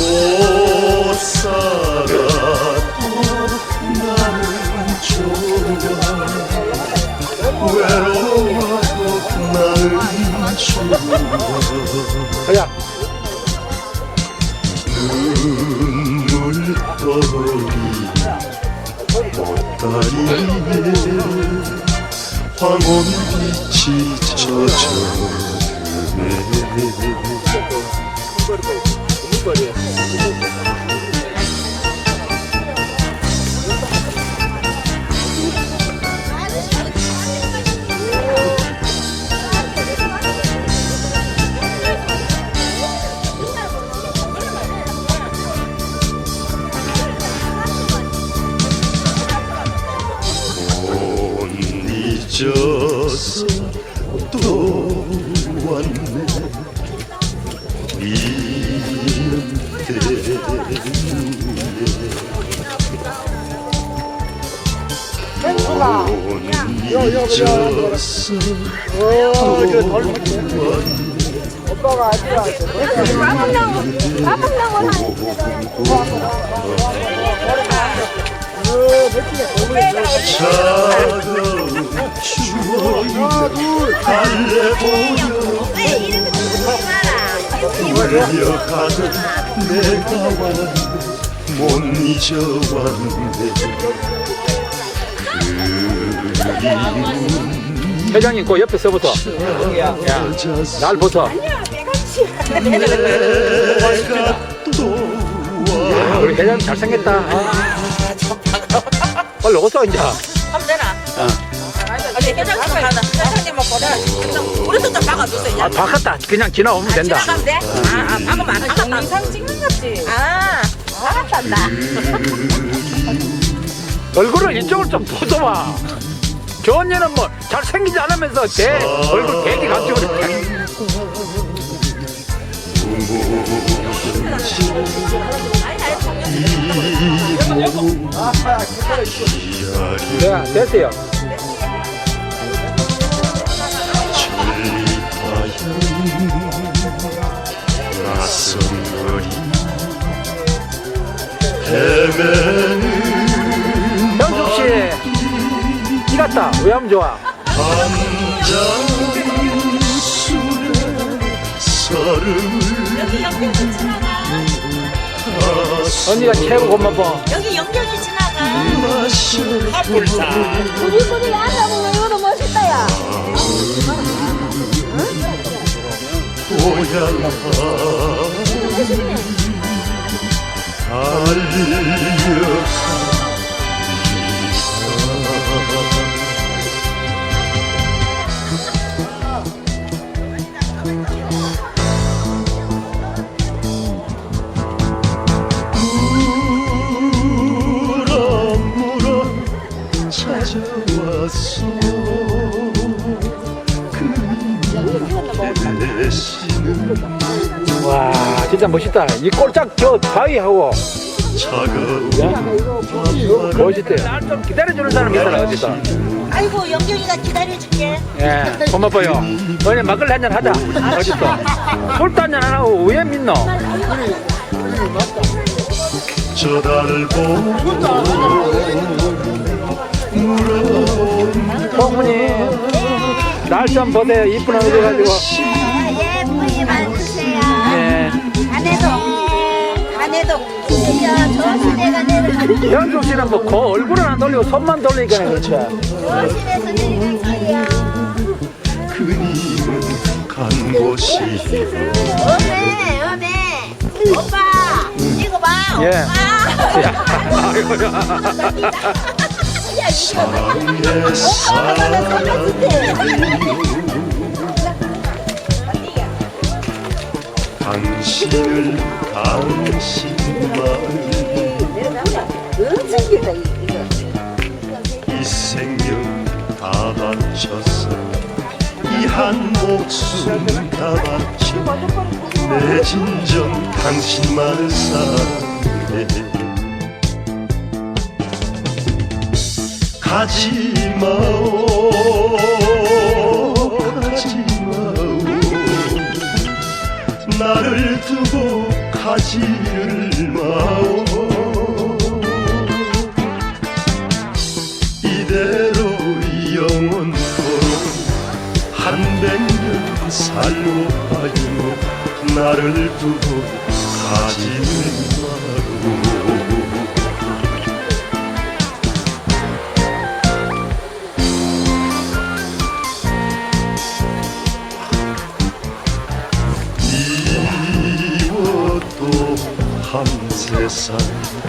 못 살아도 나는 좋아 외로워도 나는 좋아 가자. 눈물 떠버리 보따리에 황혼 빛이 젖어 드네 못 때문에 못 잊어서 또 왔네 차가운 추억이 달래보여 울려가던 내가 왔네 못 잊어왔네 회장님, 그 옆에 서부터. 야, 그리워져서 날 벗어. 내가 또와 우리 회장님 잘생겼다. 아. 빨리 어서 이제. 하면 되나? 아니 회장님 하나 회장님만 보내 우리도 좀 박아주세요 아, 바꿨다. 그냥 지나오면 된다. 지나가면 돼? 아, 아 박으면 안 박았다 영상 찍는 거지 아 박았단다 얼굴을 이쪽을 좀 보줘봐. 저 언니는 뭐 잘생기지 않으면서 제 얼굴 그래. 네, 됐어요. 낯선 거리 헤매 이 같다. 왜 하면 좋아? 언니가 최고 고마워. 여기 연결이 지나가. 우리 분이 앉아 보면 이거도 멋있다 야. 고향 달려 진짜 멋있다. 이 꼴짝 저 바위하고 차가운 멋있대. 날좀 기다려주는 사람 있잖아, 어디서. 아이고 영경이가 기다려줄게 예, 고마워요. 언니 막걸리 한잔 하자. 어딨어? 술도 한잔 안 하고 왜 믿노? 저 달을 보고 어머니, 날 좀 보세요. 이쁜 얼굴 가지고. 안에도 안에도 드세요 조심해가 내려가세요 현숙 씨는 뭐, 그 얼굴은 안 돌리고 손만 돌리니까 그렇지. 조심해서 내려가세요 그님은 간 곳이 어메 어메 오빠 이거 봐 예. 오빠 야, 아이고 야. 사랑의 사랑이 당신을 당신 마음 이 생명 다 바쳐서 이한 목숨 다 바쳐 내 진정 당신만을 사랑해. 가지 마오 가지 나를 두고 가지를 마오. 이대로 영원토록 한백년 살고 하요 나를 두고 가지는 세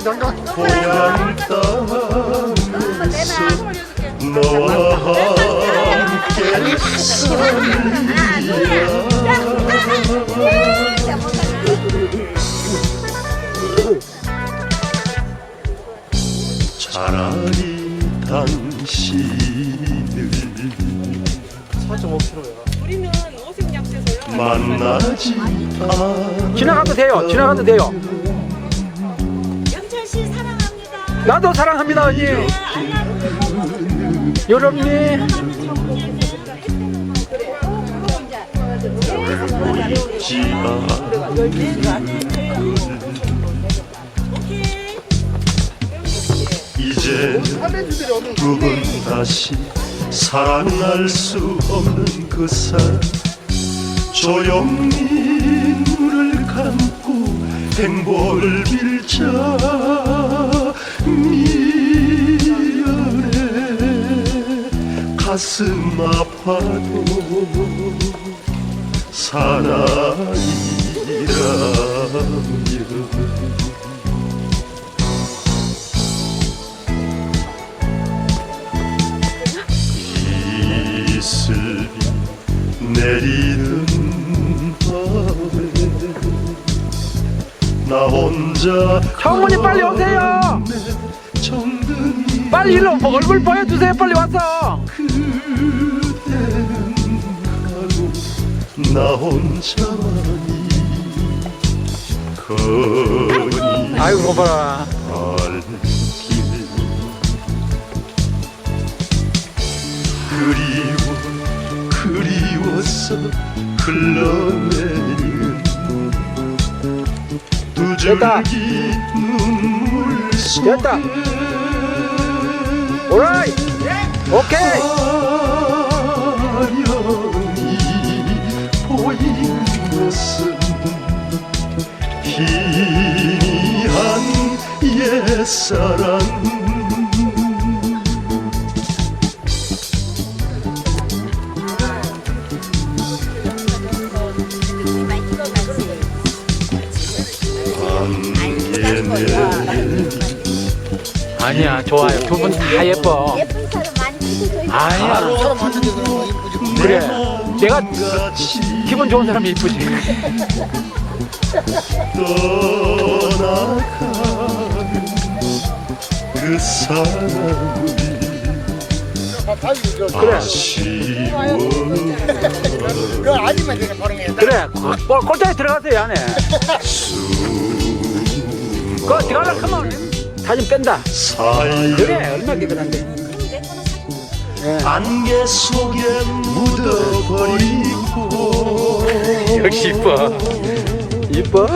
찍어야 고향 땅에서 너와 함께 차라리 당신을 만나지 않 지나가도 돼요. 지나가도 돼요 나도 사랑합니다 언니. 여러분이 이제 두 번 다시 사랑할 수 없는 그 사람 조용히 눈을 감고 행복을 빌자 미안해 가슴 아파도 사랑이라며 이슬비 내리는 밤에 나 혼자 청문이 빨리 오세요 빨리 일로 얼굴 보여주세요. 빨리 가고 나 혼자만이 거니 아이고 봐라. 알길 그리워 그리워서 흘러내리는 두 됐다. 줄기 눈물 속에 됐다 오라이 오케이 희미한 옛사랑 아니야 좋아요. 두 분 다 예뻐. 예쁜 사람 많이 드셔 아니야. 그래. 내가 기분 좋은 사람이 이쁘지. 떠나가는 그 사람이 그래. 아쉬워 그래. 꼴- 꼴짝에 들어가세요 안에. 그거 들어가려 하면 사진 뺀다. 사연 그래 얼마나 깨끗한데. 예. 안개 속에 묻어버리고 역시 이뻐. 이뻐?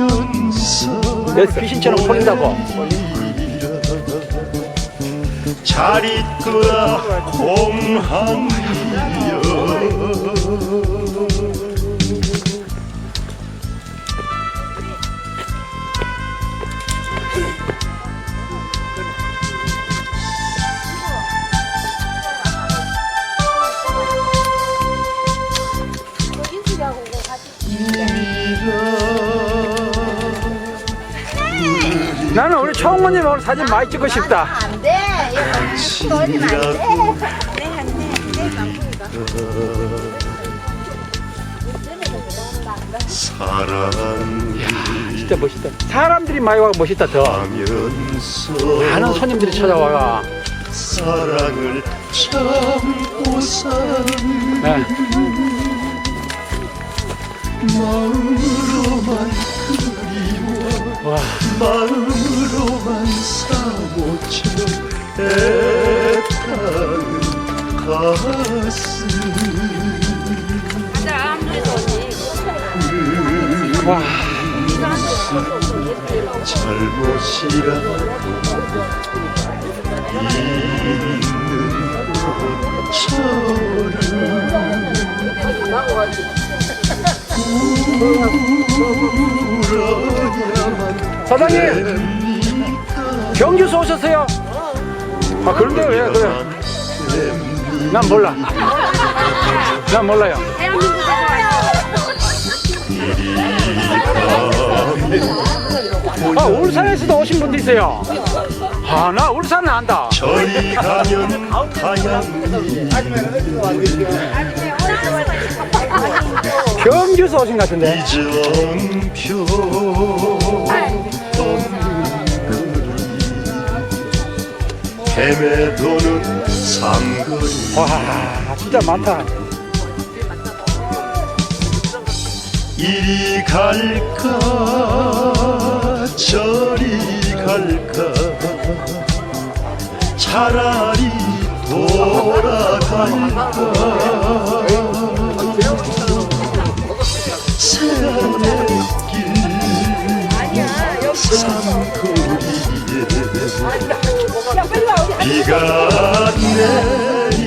웃으면서 내 귀신처럼 보인다고. 잘 있거라 홍한이여 나는 우리 총무님 오늘 사진 많이 찍고 싶다. 안 돼. 이거 돌리면 안 돼. 사랑하면서 진짜 멋있다. 사람들이 많이 와가 멋있다 더. 많은 손님들이 찾아와가. 사랑을 참고 사는 네. 마음으로만 와. 마음으로만 사모쳐 애타는 가슴 와. 잘못이라도 있는 것처럼 사장님 경주서 오셨어요? 아 그런데 왜 그래? 난 몰라. 난 몰라요. 아 울산에서도 오신 분도 있어요. 아 나 울산은 안다. 저리 가면 하얀 경주서 오신 것 같은데. 헤매도는 삼거리 와 진짜 많다. 이리 갈까? 저리 갈까? 차라리 돌아갈까 비가 내린다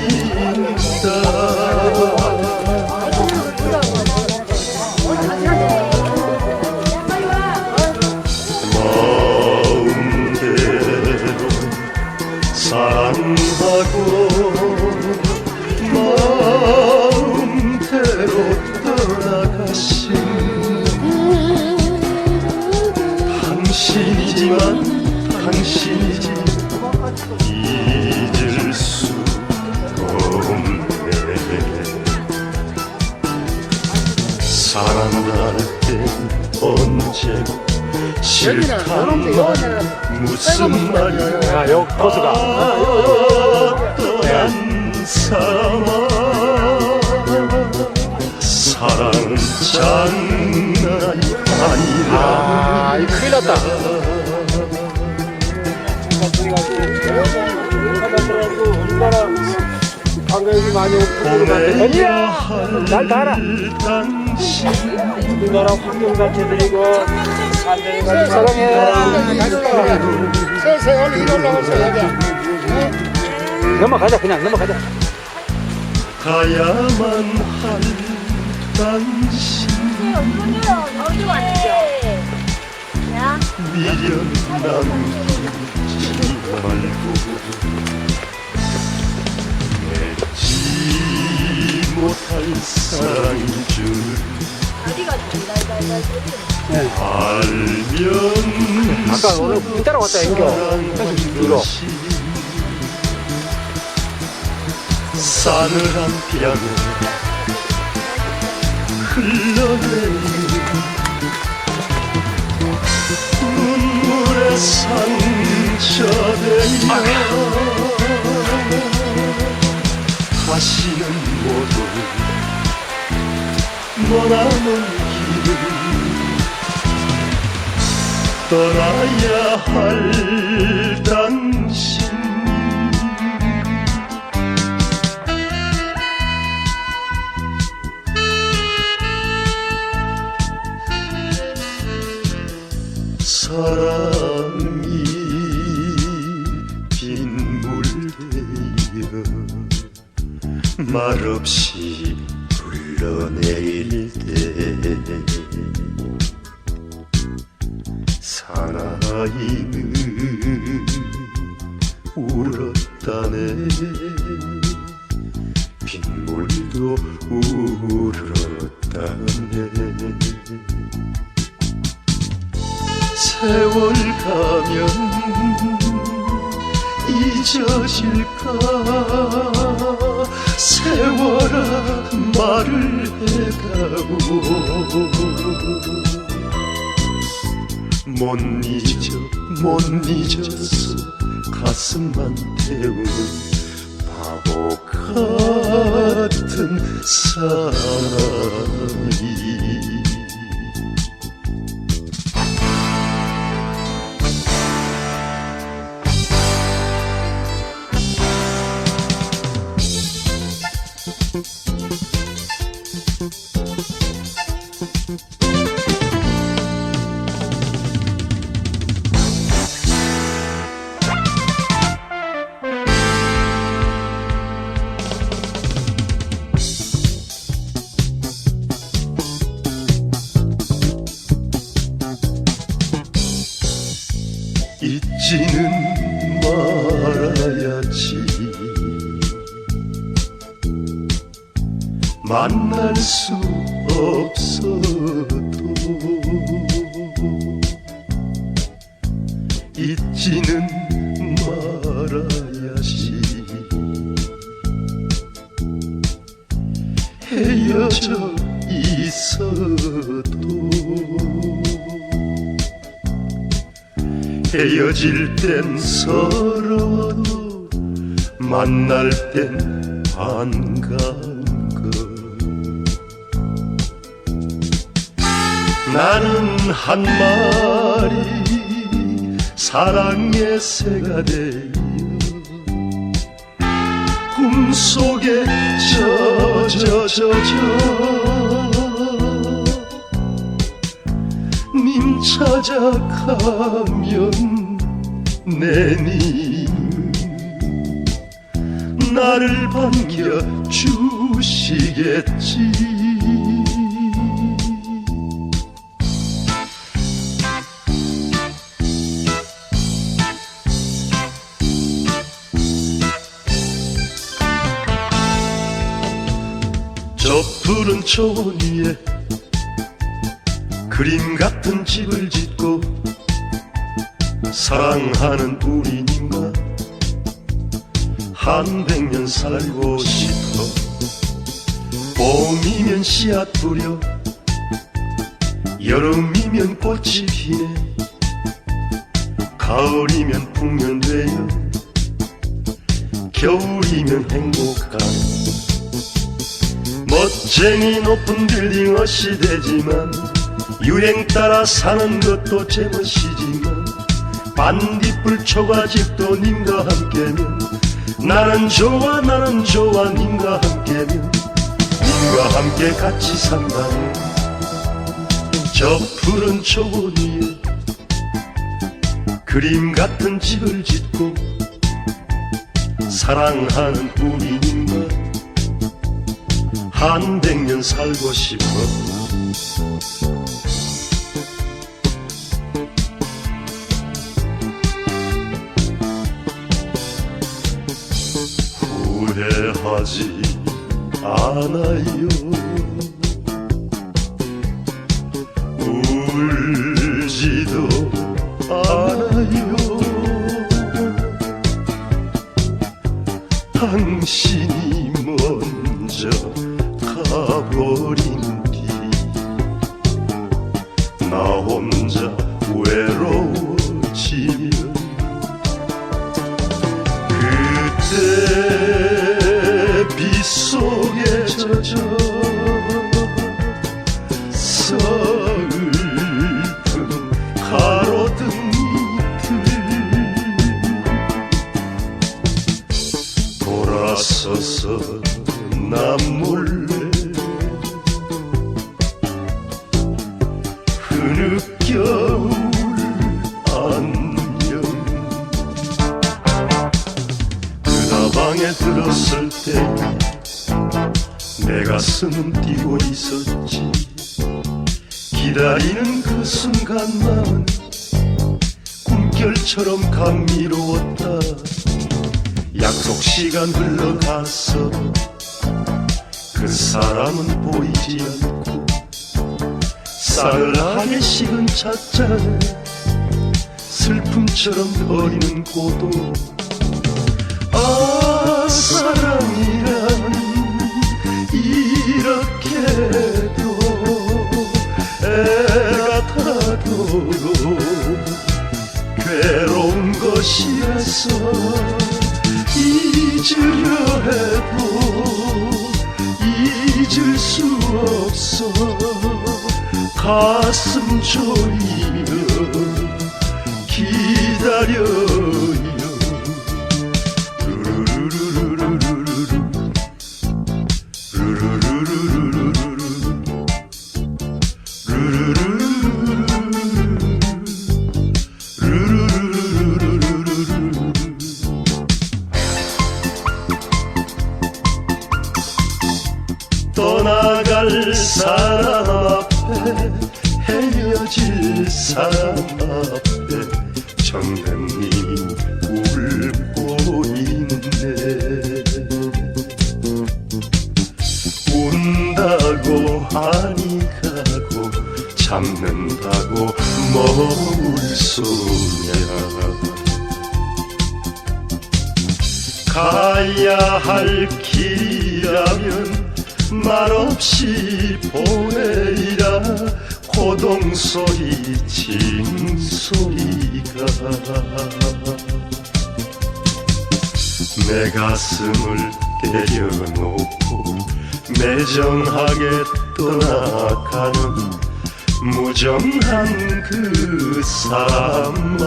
아, 이 큰일 났다. 관광이 많이 오고 언니야, 날 달아. 우리나라 환경단체들이고 사랑해. 세세 얼른 이리 올라가서 얘기해 넘어가자, 그냥 넘어가자. 가야만 할 당신 사랑인. 것이 싸늘한 뺨에 흘러내리는 눈물의 상처되며 다시는 모두 머나먼 길을 떠나야 할 당신 사랑이 빗물되어 말없이 흘러내릴 때 사나이는 못 잊어 못 잊었어. 가슴만 태우는 바보 같은 사랑이 잊지는 말아야지. 만날 수 없어도 잊지는 말아야지. 헤어져 있어 헤어질 땐 서러워도 만날 땐 반가운 것 나는 한 마리 사랑의 새가 되어 꿈속에 젖어 젖어 찾아가면 내님 나를 반겨 주시겠지. 저 푸른 초원 위에 그림 같은 집을 짓고 사랑하는 우리님과 한 백년 살고 싶어. 봄이면 씨앗 뿌려 여름이면 꽃이 피네. 가을이면 풍년되어 겨울이면 행복한 멋쟁이 높은 빌딩 어시 되지만 유행 따라 사는 것도 제멋이지만 반딧불 초가집도 님과 함께면 나는 좋아 나는 좋아 님과 함께면 님과 함께 같이 산다면 저 푸른 초원 위에 그림 같은 집을 짓고 사랑하는 우리 님과 한 백년 살고 싶어 하지 않아요. 울지도 않아요 속에 젖어 약속 시간 흘러갔어 그 사람은 보이지 않고 싸늘하게 식은 찻잔에 불처럼 거리는 고독 아 사랑이란 이렇게도 애가 타도록 괴로운 것이라서 잊으려 해도 잊을 수 없어. 가슴 졸이며 기다려 가야 할 길이라면 말없이 보내리라. 고동소리 징소리가. 내 가슴을 때려놓고 매정하게 떠나가는 무정한 그 사람아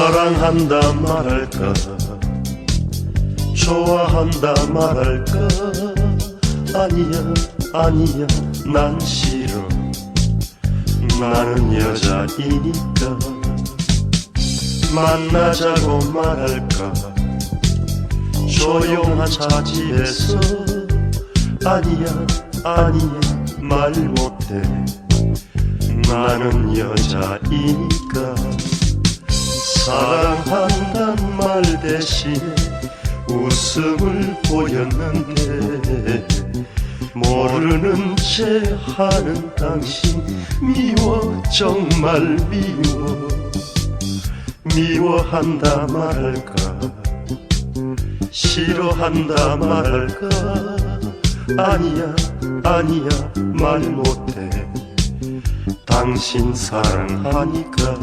사랑한다 말할까? 좋아한다 말할까? 아니야 아니야 난 싫어. 나는 여자이니까. 만나자고 말할까? 조용한 차집에서. 아니야 아니야 말 못해. 나는 여자이니까 사랑한단 말 대신에 웃음을 보였는데 모르는 채 하는 당신 미워 정말 미워. 미워한다 말할까? 싫어한다 말할까? 아니야 아니야 말 못해. 당신 사랑하니까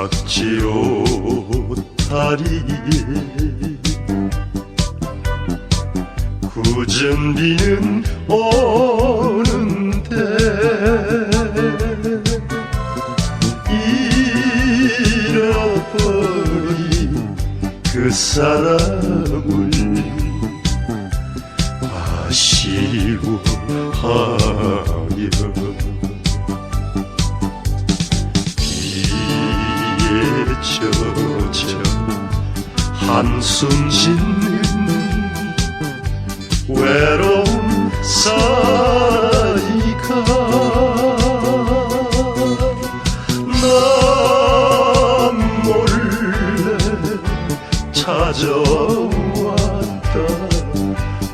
삼각지 옷다리에 굳은 비는 오는데 잃어버린 그 사람을 아쉬워하여 한숨 짓는 외로운 사이가 난 몰래 찾아왔다.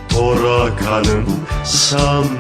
돌아가는 삶